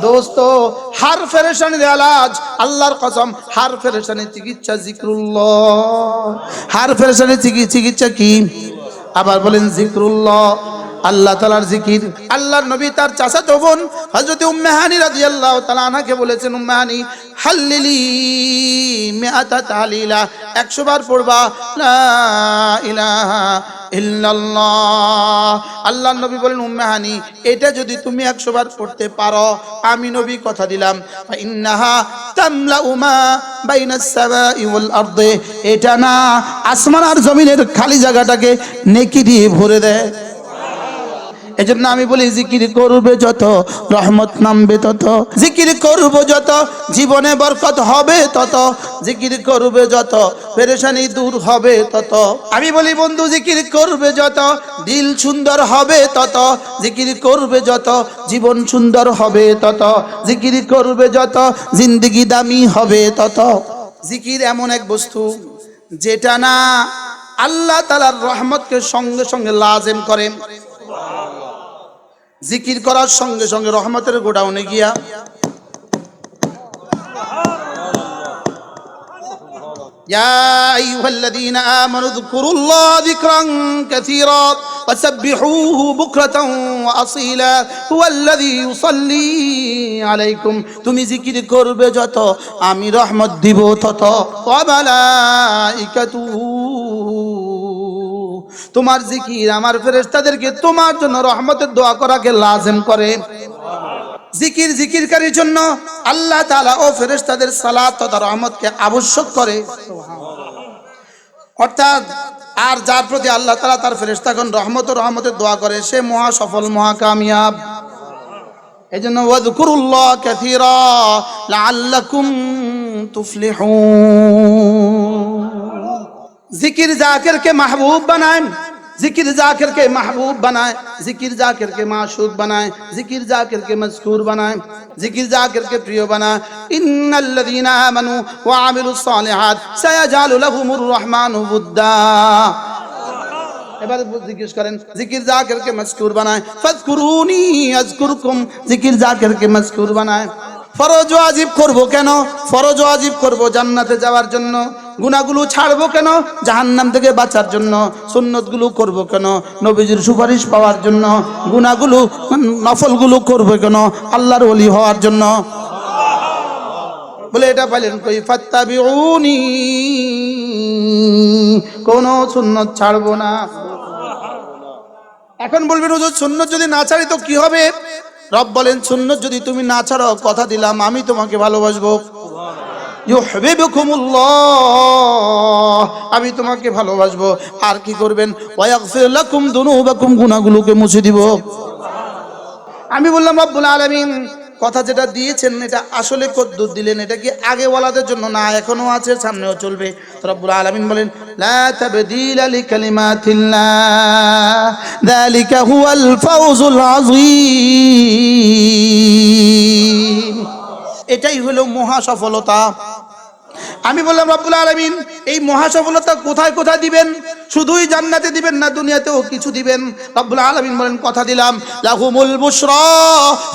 দোস্ত, হার ফেরেশানির এলাজ, আল্লাহর কসম, হার ফেরেশানির চিকিৎসা জিক্রুল্লাহ। হার ফেরেশানির চিকি- চিকিৎসা কি? আবার বলেন জিক্রুল্লাহ। আল্লাহ তালার জিকির আল্লাহ নবী তার চাচা তো বোন হজরত উম্মেহানি রাজি আল্লাহ তালা আনাকে বলেছেন উম্মেহানি হাল্লিলি মেয়াতা তালিলা একশো বার পড়বা ইলাহা আল্লাহ নবী বলেন উম্মেহানি এটা যদি তুমি একশো বার পড়তে পারো, আমি নবী কথা দিলাম ইন্নাহা তামলা উমা এটা না আসমান আর জমিনের খালি জায়গাটাকে নেকি দিয়ে ভরে দেয়। এজন্য আমি বলি, জিকির করবে যত, রহমত নামবে তত। জিকির করব যত, জীবনে বরকত হবে তত। জিকির করবে যত, পেরেশানি দূর হবে তত। আমি বলি, বন্ধু, জিকির করবে যত, দিল সুন্দর হবে তত। জিকির করবে যত, জীবন সুন্দর হবে তত। জিকির করবে যত, জিন্দগি দামি হবে তত। জিকির এমন এক বস্তু, যেটা না আল্লাহ তালার রহমতকে সঙ্গে সঙ্গে লাজেম করে। জিকির করার সঙ্গে সঙ্গে রহমতের গোডাউনে গিয়া يا أيها الذين آمنوا اذكروا الله ذكرا كثيرا وسبحوه بكرة وأصيلا هو الذي يصلي عليكم তুমি জিকির করবে যত আমি রহমত দিব তত ওয়ামালাইকাতুহু তোমার জিকির আমার ফেরেশতাদেরকে তোমার জন্য রহমতের দোয়া করাকে লাজেম করে। জিকির জিকিরকারীর জন্য আল্লাহ তাআলা ও ফেরেশতাদের সালাত তথা রহমতকে আবশ্যক করে। অর্থাৎ আর যার প্রতি আল্লাহ তাআলা তার ফেরেশতাগণ রহমত ও রহমতের দোয়া করে, সে মহা সফল, মহা কামিয়াব। এই জন্য ওয়াদকুরুল্লাহ কাসীরা লাআল্লাকুম তুফলিহুন। ذکر ذاکر کے محبوب بنائیں، ذکر ذاکر کے محبوب بنائیں، ذکر ذاکر کے معشوق بنائیں، ذکر ذاکر کے مذکور بنائیں، ذکر ذاکر کے پریو بنائیں۔ ان الذین آمنوا وعملوا الصالحات سیجعل لهم الرحمن ودہ ذکر ذاکر کے مذکور بنائیں۔ فذکرونی اذکرکم، ذکر ذاکر کے مذکور بنائیں۔ ফরজ ওয়াজিব করব কেন? ফরজ ওয়াজিব করব জান্নাতে যাওয়ার জন্য? গুনাহগুলো ছাড়বো কেন? জাহান্নাম থেকে বাঁচার জন্য? সুন্নতগুলো করব কেন? নবীজির সুপারিশ পাওয়ার জন্য? গুনাহগুলো, নফলগুলো করব কেন? আল্লাহর ওলি হওয়ার জন্য? বলে এটা পাইলেন কই? ফাত্তাবিউনি। কোন সুন্নত ছাড়বো না। এখন বলবেন, হুজুর, সুন্নত যদি না ছাড়ি তো কি হবে? রব বলেন শূন্য যদি তুমি না ছাড়ো, কথা দিলাম, আমি তোমাকে ভালোবাসবো। আমি তোমাকে ভালোবাসবো। আর কি করবেন? গুনাগুলোকে মুছে দিব। আমি বললাম, রব্বুল আলামিন কথা যেটা দিয়েছেন, এটা আসলে কদ্দুর দিলেন। এটা কি আগে ওয়ালাদের জন্য? না, এখনও আছে, সামনেও চলবে। রব্বুল আলমিন বলেন এটাই হলো মহা সফলতা। আমি বললাম, রব্বুল আলামিন, এই মহা সফলতা কোথায় কোথায় দিবেন? শুধুই জান্নাতে দিবেন না দুনিয়াতেও কিছু দিবেন? রব্বুল আলামিন বলেন, কথা দিলাম, লাহুমুল বুশরা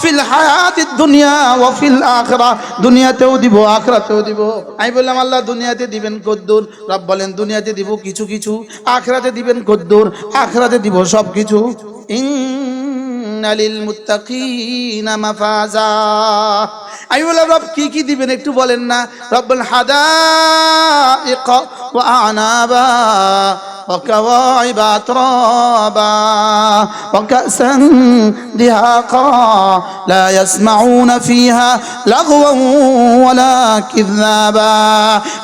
ফিল হায়াতিদ দুনিয়া ওয়া ফিল আখরা, দুনিয়াতেও দিব, আখরাতেও দিব। আমি বললাম, আল্লাহ দুনিয়াতে দিবেন কদ্দুর। রব বলেন, দুনিয়াতে দিব কিছু কিছু, আখরাতে দিবেন কদ্দুর, আখরাতে দিব সব কিছু ইন্নালিল মুত্তাকিনা মাফাজা আমি বললাম রব কি কি দিবেন একটু বলেন না রব্বুল হাদাইক ওয়া আনাবা وكواعب أترابا وكأسا دهاقا لا يسمعون فيها لغوا ولا كذابا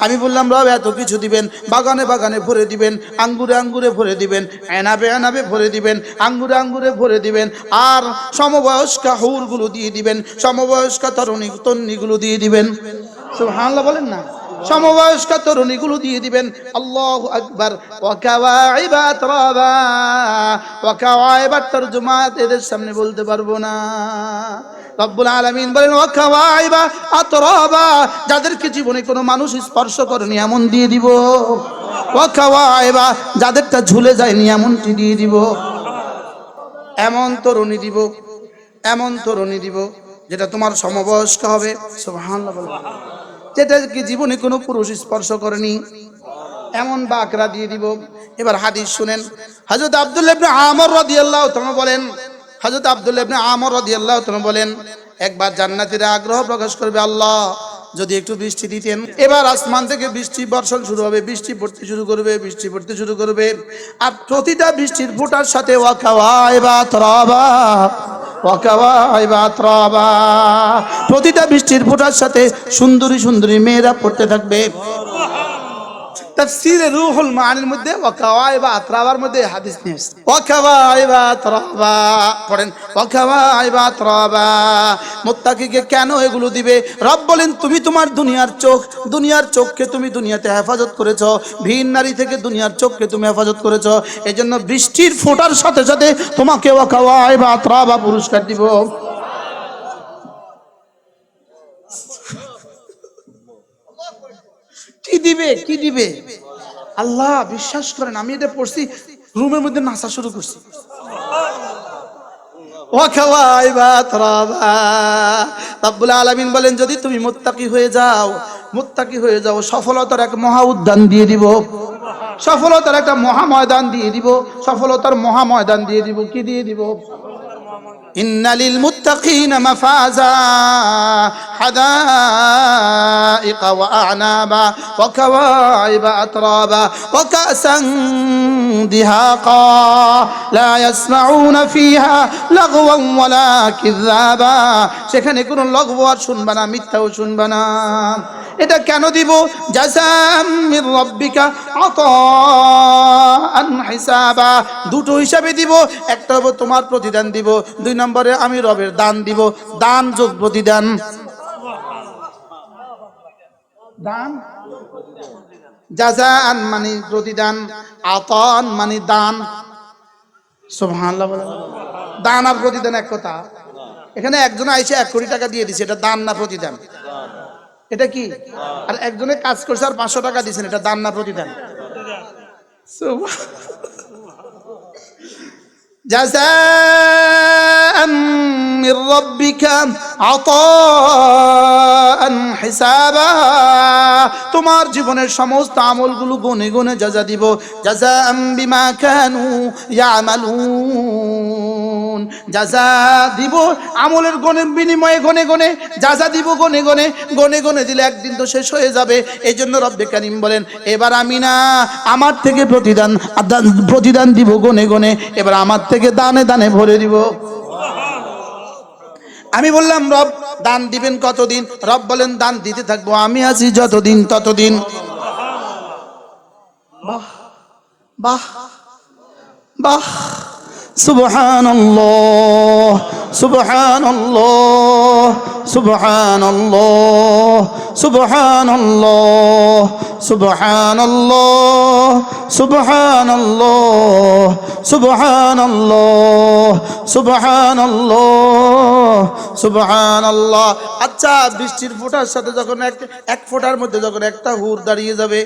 আমি বললাম রব এত কিছু দিবেন বাগানে বাগানে ভরে দিবেন আঙ্গুরে আঙ্গুরে ভরে দিবেন এনাবে এনাবে ভরে দিবেন আঙ্গুরে আঙ্গুরে ভরে দিবেন আর সমবয়স্কা হুরগুলো দিয়ে দিবেন, সমবয়স্ক তরুণী তন্নিগুলো দিয়ে দিবেন। সুবহানাল্লাহ বলেন না? সমবয়স্ক তরুণীগুলো দিয়ে দিবেন। আল্লাহু আকবার। ওয়াকাওয়াইবা তরাবা ওয়াকাওয়াইবা তরজমা এদের সামনে বলতে পারব না। রব্বুল আলামিন বলেন ওয়াকাওয়াইবা আতরাবা। যাদেরকে জীবনে কোনো মানুষ স্পর্শ করেনি, এমন দিয়ে দিব। ওয়াকাওয়াইবা যাদেরটা ঝুলে যায়নি, এমনটি দিয়ে দিব। এমন তরুণী দিব, এমন তরুণী দিব, যেটা তোমার সমবয়স্ক হবে। যেটা কি জীবনে কোনো পুরুষ স্পর্শ করেনি, এমন বাকরা দিয়ে দিব। এবার হাদিস শুনেন। হযরত আব্দুল্লাহ ইবনে আমর রাদিয়াল্লাহু তাআলা বলেন, হযরত আব্দুল্লাহ ইবনে আমর রাদিয়াল্লাহু তাআলা বলেন, একবার জান্নাতীরা আগ্রহ প্রকাশ করবে আল্লাহ। যদি একটু বৃষ্টি দিতেন। এবার আসমান থেকে বৃষ্টি, বর্ষণ শুরু হবে, বৃষ্টি পড়তে শুরু করবে, বৃষ্টি পড়তে শুরু করবে। আর প্রতিটা বৃষ্টির ফুটার সাথে বা প্রতিটা বৃষ্টির ফুটার সাথে সুন্দরী সুন্দরী মেয়েরা পড়তে থাকবে। তাফসীরে রূহুল মানির মধ্যে ওয়াকাওয়াইবা আতরাবার মধ্যে হাদিস নিয়ে এসেছে ওয়াকাওয়াইবা আতরাবা, পড়েন ওয়াকাওয়াইবা আতরাবা। মুত্তাকিকে কেন এগুলো দিবে? রব বলেন, তুমি তোমার দুনিয়ার চোখ, দুনিয়ার চোখকে তুমি দুনিয়াতে হেফাজত করেছ। ভিন নারী থেকে দুনিয়ার চোখকে তুমি হেফাজত করেছ। এই জন্য বৃষ্টির ফোঁটার সাথে সাথে তোমাকে ওয়াকাওয়াইবা আতরাবা পুরস্কার দিব। দিবে? কি দিবে? আল্লাহ, বিশ্বাস করেন, আমি এটা পড়ছি, রুমের মধ্যে নাচা শুরু করছি। আলামিন বলেন, যদি তুমি মোত্তাকি হয়ে যাও, মোত্তাকি হয়ে যাও, সফলতার এক মহা উদ্যান দিয়ে দিব। সফলতার একটা মহা ময়দান দিয়ে দিব। সফলতার মহা ময়দান দিয়ে দিব, কি দিয়ে দিব? ইন্নালিল মুত্তাকিনা মাফাজা হাদা حدائق وأعنابا وكواعب أترابا وكأسا دهاقا لا يسمعون فيها لغوا ولا كذابا সেখানে কোনো লঘু আর শুনবা না মিথ্যাও শুনবা না এটা কেন দিব জাযাম মির রাব্বিকা আতাআন হিসাবা দুটো হিসাবে দিব একটা হবে তোমার প্রতিদান দিব দুই নম্বরে আমি রবের দান দিব দান যোগ প্রতিদান দান? জাজান মানে প্রতিদান আতন মানে দান। দান আর প্রতিদান এক কথা। এখানে একজন আইসে এক কোটি টাকা দিয়ে দিছে, এটা দান না প্রতিদান? এটা কি? আর একজনে কাজ করছে আর পাঁচশো টাকা দিয়েছেন এটা দান না প্রতিদান? জাজান من ربك عطاء حسابا তোমার জীবনের সমস্ত আমলগুলো গুনে গুনে যাজা দিব জাযাম বিমা কানু ইয়ামালুন যাজা দিব আমলের গণে বিনিময়ে গনে গনে যাজা দিব গনে গনে গনে গনে দিলে একদিন তো শেষ হয়ে যাবে এই জন্য রব্বে কারিম বলেন এবার আমি না আমার থেকে প্রতিদান দান- প্রতিদান দিব গনে গনে এবার আমার থেকে দানে দানে ভরে দিব আমি বললাম রব দান দিবেন কতদিন? রব বলেন দান দিতে থাকব আমি আছি যতদিন ততদিন। বাহ বাহ বাহ। সুবহানাল্লাহ সুবহানাল্লাহ সুবহানাল্লাহ সুবহানাল্লাহ। সুবহানাল্লাহ সুবহানাল্লাহ সুবহানাল্লাহ সুবহানাল্লাহ সুবহানাল্লাহ। আচ্ছা বৃষ্টির ফোঁটার সাথে যখন এক এক ফোঁটার মধ্যে যখন একটা হুর দাঁড়িয়ে যাবে,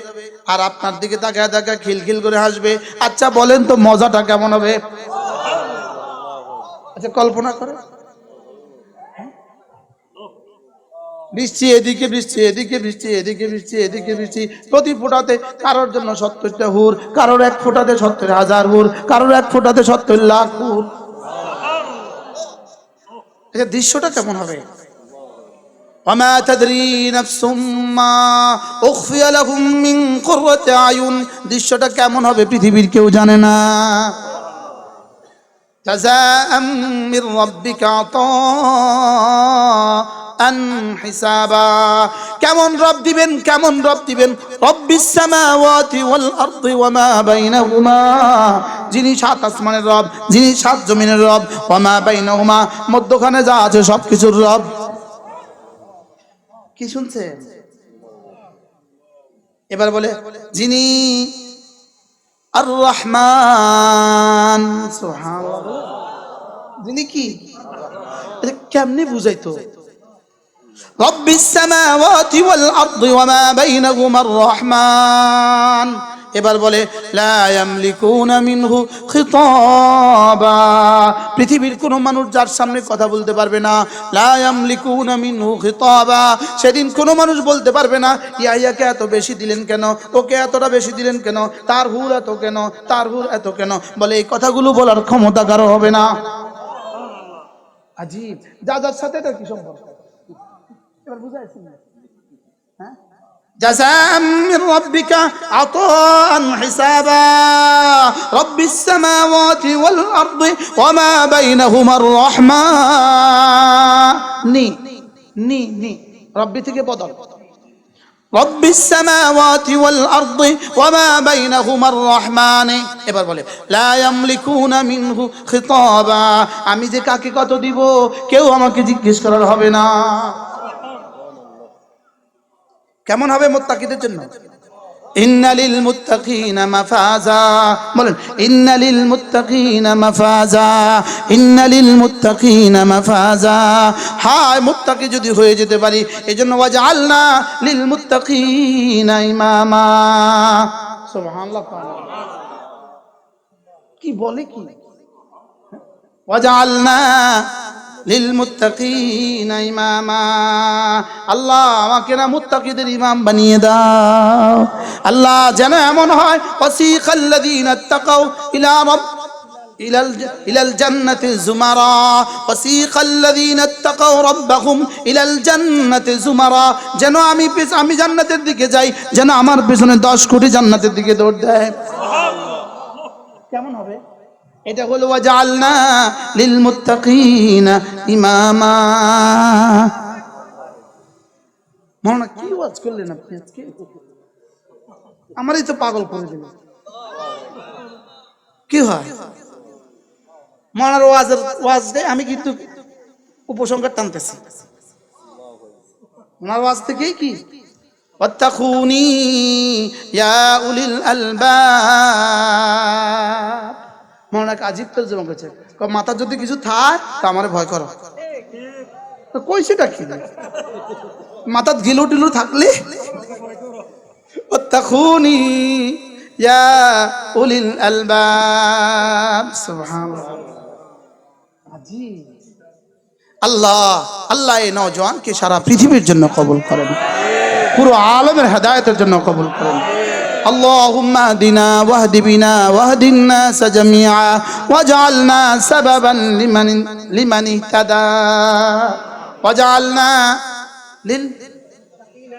আর আপনার দিকে তাকায় তাকায় খিলখিল করে হাসবে। আচ্ছা বলেন তো মজাটা কেমন হবে? আচ্ছা কল্পনা করে বৃষ্টি এদিকে বৃষ্টি এদিকে বৃষ্টি এদিকে বৃষ্টি এদিকে বৃষ্টি প্রতি ফোঁটাতে কারোর জন্য সত্তরটা হুর কারোর এক ফোঁটাতে সত্তর হাজার হুর কারোর এক ফোঁটাতে সত্তর লাখ হুর আচ্ছা দৃশ্যটা কেমন হবে وما تدري نفس ما أخفي لهم من قرة أعين দৃশ্যটা কেমন হবে পৃথিবীর কেউ জানে না جزاء من ربك عطاء হিসাবা কেমন রব দিবেন কেমন রব দিবেন রব্বিস সামাওয়াতি ওয়াল আরদি ওয়া মা বাইনাহুমা যিনি সাত আসমানের রব যিনি সাত জমিনের রব ওয়া মা বাইনাহুমা মধ্যখানে যা আছে সব কিছুর রব কি শুনছেন এবার বলে যিনি আর রহমান যিনি কি কেমনে বুঝাইতো رب السماوات والأرض وما بينهما الرحمن এবার বলে পৃথিবীর কোনো মানুষ যার সামনে কথা বলতে পারবে না, লা ইয়ামলিকুনা মিনহু খিতাবা। সেদিন কোনো মানুষ বলতে পারবে না ইয়াহিয়াকে এত বেশি দিলেন কেন, ওকে এতটা বেশি দিলেন কেন, তার হুর এত কেন, তার হুর এত কেন। বলে, এই কথাগুলো বলার ক্ষমতা কারও হবে না। আজীব, যা, যার সাথে এটা কি সম্পর্ক? এবার বুঝাইছি হ্যাঁ? جزاء من ربك عطاء حسابا رب السماوات والأرض وما بينهما الرحمن ني ني ني ربي থেকে বদল رب السماوات والأرض وما بينهما الرحمن এবার বলে لا يملكون منه خطابا আমি যে কাকে কত দিব কেউ আমাকে জিজ্ঞেস করার হবে না কেমন হবে মোত্তাকিদের জন্য? মাফাজা। বলেন মাফাজা। মাফাজা। হায়, মুত্তাকি যদি হয়ে যেতে পারি, এজন্য ওয়াজআলনা লিল কি বলে কি? ওয়াজআলনা লিলমুত্তাকিন ইমামা আল্লাহ আমাকে না মুত্তাকিদের ইমাম বানিয়ে দাও আল্লাহ যেন এমন হয় ওয়াসিকাল্লাযীনা তাকাউ ইলা রাব إلى الج- إلى الجنة زمرا وسيق الذين اتقوا ربهم إلى الجنة زمرا যেন আমি পিছ- আমি জান্নাতের দিকে যাই যেন আমার পেছনে দশ কোটি জান্নাতের দিকে দৌড় দেয় কেমন হবে এটা হলো ওয়াজআলনা লিল মুত্তাকিনা ইমামা মনে কি ওয়াজ করলেন আপনি আজকে আমারই তো পাগল করে দিল কি হয় মনার ওয়াজের ওয়াজ দেয় আমি কিন্তু উপসংহার টানতেছি ওনার ওয়াজ থেকেই কি واتقوني يا أولي الألباب মনে আজীব তো জমা করছে। মাথা যদি কিছু থাক, তা আমার ভয় করো। কইছেটা কি? মাথাত গিলু টিলু থাকলে? ওয়াত্তাখুনি ইয়া উলিল আলবাব আল্লাহ আল্লাহ এই নওজোয়ানকে সারা পৃথিবীর জন্য কবুল করেন। পুরো আলমের হেদায়তের জন্য কবুল করেন। اللهم اهدنا واهد بنا واهد الناس جميعا واجعلنا سببا لمن لمن اهتدى واجعلنا لل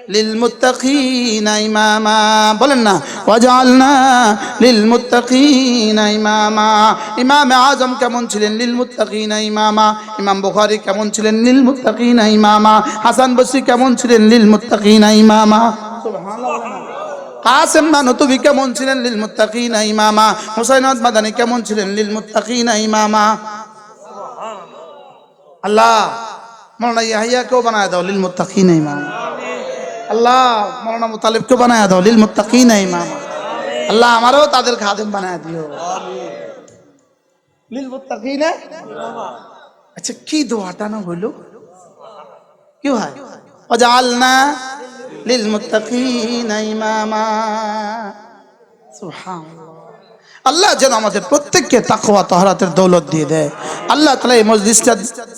للمتقين إماما بلنا وجعلنا للمتقين إماما إمام আজম কেমন ছিলেন লিলমুত্তাকিন ইমামা ইমাম বুখারী কেমন ছিলেন লিলমুত্তাকিন ইমামা হাসান বসরি কেমন ছিলেন লিলমুত্তাকিন ইমামা কাসেম নানতুবি কেমন ছিলেন লিলমুত্তাকিন ইমামা? হুসাইন মাদানী কেমন ছিলেন লিলমুত্তাকিন ইমামা? আল্লাহ, মৌলানা ইয়াহিয়াকেও বানায় দাও লিলমুত্তাকিন ইমামা। আল্লাহ, মৌলানা মুতালিবকে বানায় দাও লিল মুত্তাকিন ইমাম। আল্লাহ, আমারও তাদের খাদেম বানায় দিও। লিল মুত্তাকিন আচ্ছা কি দোয়াটা না হইল কি হয়? ওয়াজআলনা আল্লাহ যেন আমাদের প্রত্যেককে তাকওয়া, তহরাতের দৌলত দিয়ে দেয়। আল্লাহ তালা এই মজলিসটা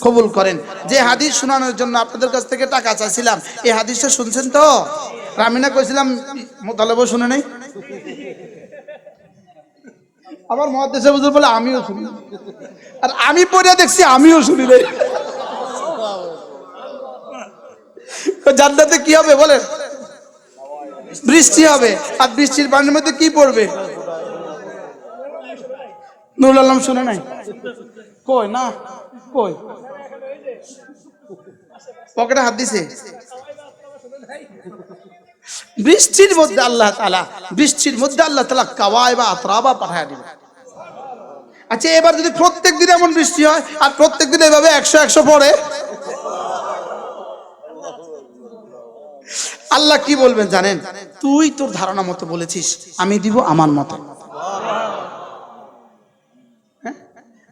কবুল করেন। যে হাদিস শোনানোর জন্য আপনাদের কাছ থেকে টাকা চাইছিলাম, এই হাদিসটা শুনছেন তো? রামিনা কইছিলাম, মোতালেবও শুনে নেই। আমার মহাদেশে বুঝতে বলে, আমিও শুনি। আর আমি পড়ে দেখছি, আমিও শুনি রে জান্নাতে কি হবে বলেন? বৃষ্টি হবে। আর বৃষ্টির পানির মধ্যে কি পড়বে? নুরুল আলম শুনে নাই? কই না? কই? পকেটে হাত দিছে? বৃষ্টির মধ্যে আল্লাহ তালা বৃষ্টির মধ্যে আল্লাহ তালা কাওয়াই বা আতরাবা পাঠায় দিবে। আচ্ছা এবার যদি প্রত্যেক দিন এমন বৃষ্টি হয়, আর প্রত্যেক দিন এভাবে একশো একশো পড়ে আল্লাহ কি বলবেন জানেন? তুই তোর ধারণা মতো বলেছিস, আমি দিব আমার মতো। হ্যাঁ?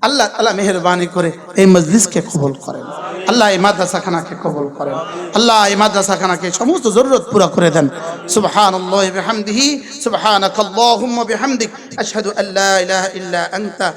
আল্লাহ তালা মেহরবানি করে এই মজলিসকে কবুল করেন। আল্লাহ এই মাদ্রাসাখানাকে কবুল করেন। আল্লাহ এই মাদ্রাসাখানাকে সমস্ত জরুরত পুরা করে দেন। সুবহানাল্লাহ বিহামদিহি, সুবহানাকাল্লাহুম্মা বিহামদিক, আশহাদু আল্লা ইলাহা ইল্লা আনতা